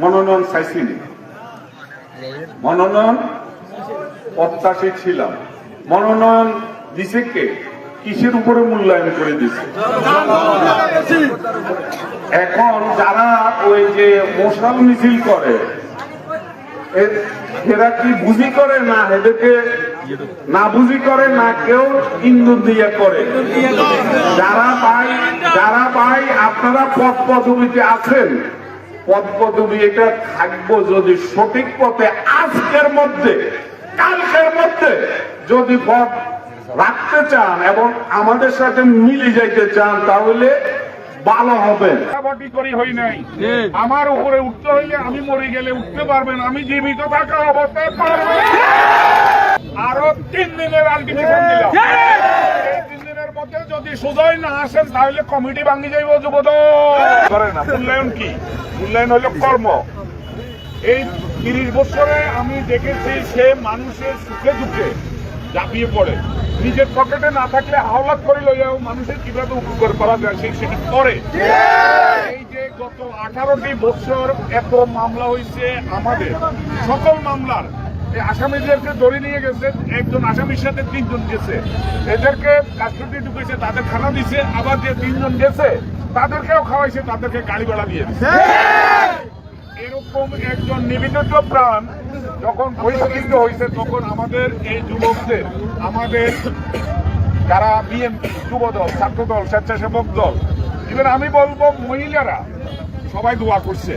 মনোনয়ন চাইছিনি। মনোনয়ন প্রত্যাশী ছিলাম। মনোনয়ন দিছে কে? কিসের উপরে মূল্যায়ন করে দিছে? এখন যারা ওই যে মশাল মিছিল করে এরা কি বুঝি করে না? এদেরকে না বুঝি করে, না কেউ ইন্দুর দিয়ে করে। যারা ভাই যারা ভাই, আপনারা পদ পদবিতে আছেন। পদ পদবি এটা থাকব যদি সঠিক পথে আজকের মধ্যে কালকের মধ্যে যদি পথ রাখতে চান এবং আমাদের সাথে মিলে যাইতে চান তাহলে ভালো হবে। করি হই নাই। আমার উপরে উঠতে হইলে আমি মরে গেলে উঠতে পারবেন আমি জীবিত থাকা অবস্থায় পারবেন আরও তিন দিনের আলটিমেটাম দিলাম। মধ্যে যদি সুজয় না আসেন তাহলে কমিটি ভাঙি যাইব যুবদ করে না মূল্যায়ন কি? মূল্যায়ন হলো কর্ম। এই তিরিশ বছরে আমি দেখেছি সে মানুষের সুখে দুঃখে ঝাঁপিয়ে পড়ে। নিজের পকেটে না থাকলে হাওলাত করে লইয়াও মানুষের কীভাবে উপকার করা যায় সেই সেটা করে। এই যে গত আঠারোটি বছর এত মামলা হয়েছে আমাদের সকল মামলার আসামিদেরকে ধরে নিয়ে গেছে একজন আসামির সাথে তিনজন গেছে। এদেরকে কাস্টডি ঢুকেছে তাদের খানা দিছে আবার যে তিনজন গেছে তাদেরকেও খাওয়াইছে তাদেরকে গাড়ি ভাড়া দিয়ে দিছে। এরকম একজন নিবেদিত প্রাণ যখন পরিচালিত হয়েছে তখন আমাদের এই যুবকদের আমাদের যারা বিএনপি যুব দল ছাত্র দল স্বেচ্ছাসেবক দল ইভেন আমি বলব মহিলারা সবাই দোয়া করছে।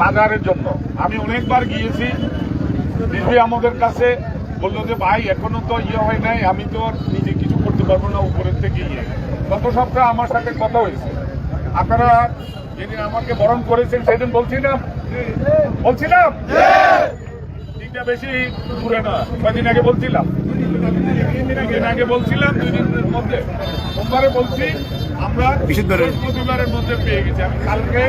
বাজারের জন্য। আমি অনেকবার গিয়েছি। দিদি আমাদের কাছে বলল যে ভাই এখনও তো ইয়ে হয় নাই আমি তো নিজে কিছু করতে পারব না উপরের থেকে ইয়ে। গত সপ্তাহে আমার সাথে কথা হয়েছে। আপনারা যেদিন আমাকে বরণ করেছেন সেদিন বলছিলাম বলছিলাম? বেশি দূরে না কদিন আগে বলছিলাম। দিন আগে বলছিলাম দুই দিনের মধ্যে। সোমবারে বলছি আমরা বৃহস্পতিবারের মধ্যে পেয়ে গেছি। আমি কালকে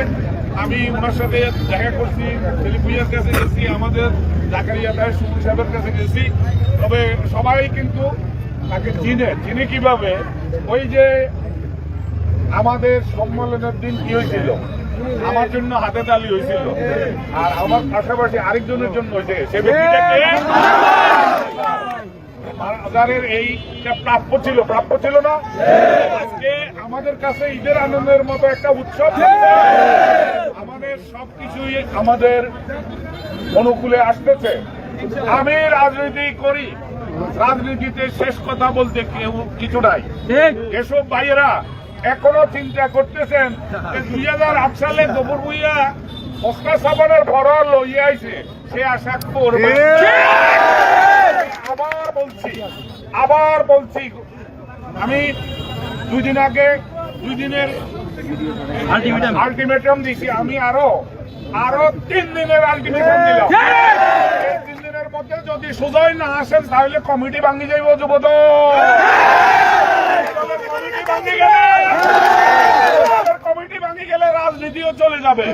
আমি ওনার সাথে দেখা করছি সেলিপুইয়ার কাছে গেছি আমাদের জাকারিয়া তাহের সুমন সাহেবের কাছে গেছি। তবে সবাই কিন্তু তাকে চিনে চিনে কীভাবে? ওই যে আমাদের সম্মেলনের দিন কি হয়েছিল? আমার জন্য হাতে তালি হয়েছিল। আর আমার পাশাপাশি আরেকজনের জন্য হয়েছে। সে ব্যক্তিটাকে প্রাপ্য ছিল প্রাপ্য ছিল না? আজকে আমাদের কাছে ঈদের আনন্দের মতো একটা উৎসব। আমাদের সবকিছুই আমাদের অনুকূলে আসতেছে। আমি রাজনীতি করি। রাজনীতিতে শেষ কথা বলতে কেউ কিছু নাই। এসব ভাইয়েরা এখনও চিন্তা করতেছেন দুই হাজার আট সালে গোবর ভুইয়া মস্কা সাবানের ভরা লইয়া আইছে সে আশা করবে। আবার বলছি আবার বলছি আমি দুই দিন আগে দুই দিনের আলটিমেটাম দিছি আমি আরও আরও তিন দিনের আলটিমেটাম দিলাম। তিন দিনের মধ্যে যদি সুজয় না আসেন তাহলে কমিটি ভাঙি যাইব যুবদ কমিটি ভাঙি গেলে কমিটি ভাঙি গেলে রাজনীতিও চলে যাবে।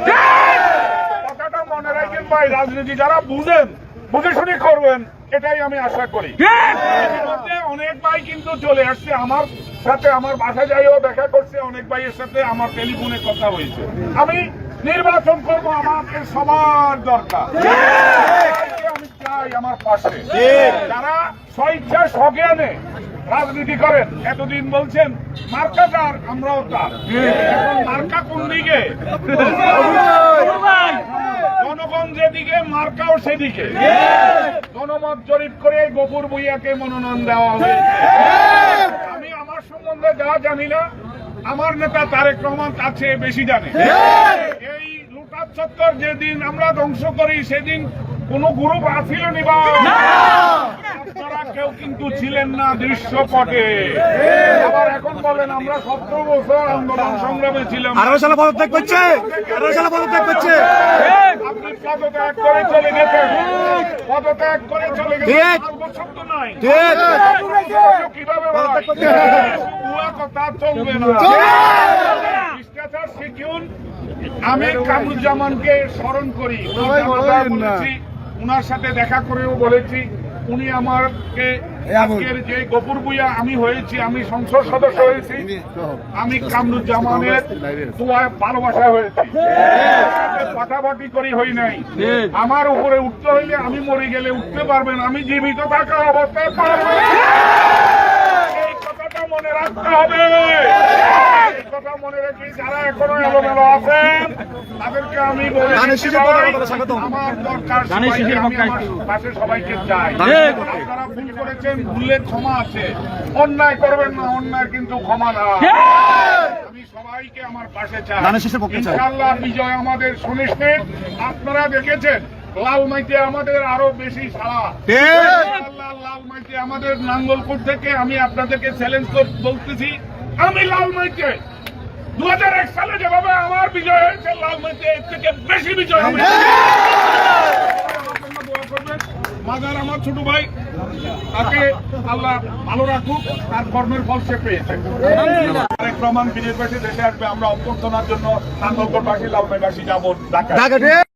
কথাটা মনে রাখেন ভাই রাজনীতি যারা বুঝেন বুঝে শুনে করবেন। এটাই আমি আশা করি। অনেক ভাই কিন্তু চলে আসছে। আমার সাথে আমার বাসা যাইও দেখা করছে। অনেক ভাইয়ের সাথে আমার টেলিফোনে কথা হয়েছে। আমি নির্বাচন করব আমাকে সবার দরকার। আমি চাই আমার পাশে। যারা স্বইচ্ছা সজ্ঞানে রাজনীতি করেন এতদিন বলছেন মার্কা যার আমরাও তার। এখন মার্কা কোন দিকে? যেদিকে মার্কাও সেদিকে। জনমত জরিপ করে গোপুর বইয়াকে মনোনয়ন দেওয়া হয়েছে আমি আমার সম্বন্ধে যা জানি না, আমার নেতা তারেক রহমান তার চেয়ে বেশি জানে। এই লুটার চত্বর যেদিন আমরা ধ্বংস করি, সেদিন কোন গ্রুপ আছিল নিবা কেউ কিন্তু ছিলেন না দৃশ্যপটে। আবার এখন বলেন, আমরা সতেরো বছর আন্দোলন সংগ্রামে ছিলাম। আঠারো সালে পদত্যাগ করছে। আঠারো সালে পদত্যাগ করছে। পদত্যাগ করে চলে গেছেন পদত্যাগ করে চলে গেছেন ঠিক। পাঁচ বছর তো নাই কীভাবে পদত্যাগ করতে? হবে। ভুয়া কথা চলবে না। শিষ্টাচার শিখুন আমি কামরুজ্জামানকে স্মরণ করি। উনার ওনার সাথে দেখা করেও বলেছি। উনি আমাকে আজকের যে গপুর বুয়া আমি হয়েছি আমি সংসদ সদস্য হয়েছি। আমি কামরুজ্জামানের দোয়ায় ভালোবাসা হয়েছি। পাঠাপাঠি করি হই নাই। আমার উপরে উঠতে হইলে আমি মরে গেলে উঠতে পারবেন আমি জীবিত থাকা অবস্থায় পারবেন এই কথাটা মনে রাখতে হবে। এই মনে রেখে যারা এখনও এলোমেলো আছেন তাদেরকে আমি বলে ধানের দিচ্ছি শীষের ভাই, পতাকা স্বাগতম। আমার দরকার সবাইকে, আমি আমার পাশে সবাইকে চাই। আপনারা ভুল করেছেন ভুলের ক্ষমা আছে। অন্যায় করবেন না অন্যায় কিন্তু ক্ষমা না। আমি সবাইকে আমার পাশে চাই। ইনশাআল্লাহ বিজয় আমাদের সুনিশ্চিত। আপনারা দেখেছেন লাল মাইতে আমাদের আরও বেশি সারা। আল্লাহ লাল মাইতে আমাদের নাঙ্গলকোট থেকে আমি আপনাদেরকে চ্যালেঞ্জ বলতেছি আমি লাল মাইতে। দু হাজার এক সালে যেভাবে আমার বিজয় হয়েছে লাল এর থেকে বেশি বিজয় হবে। আমার ছোট ভাই তাকে আল্লাহ ভালো রাখুক তার কর্মের ফল সে পেয়েছে প্রমাণ বিজেপি দেশে আসবে আমরা অভ্যর্থনার জন্য নাঙ্গলকোটবাসী লালমাইবাসী যাব ঢাকা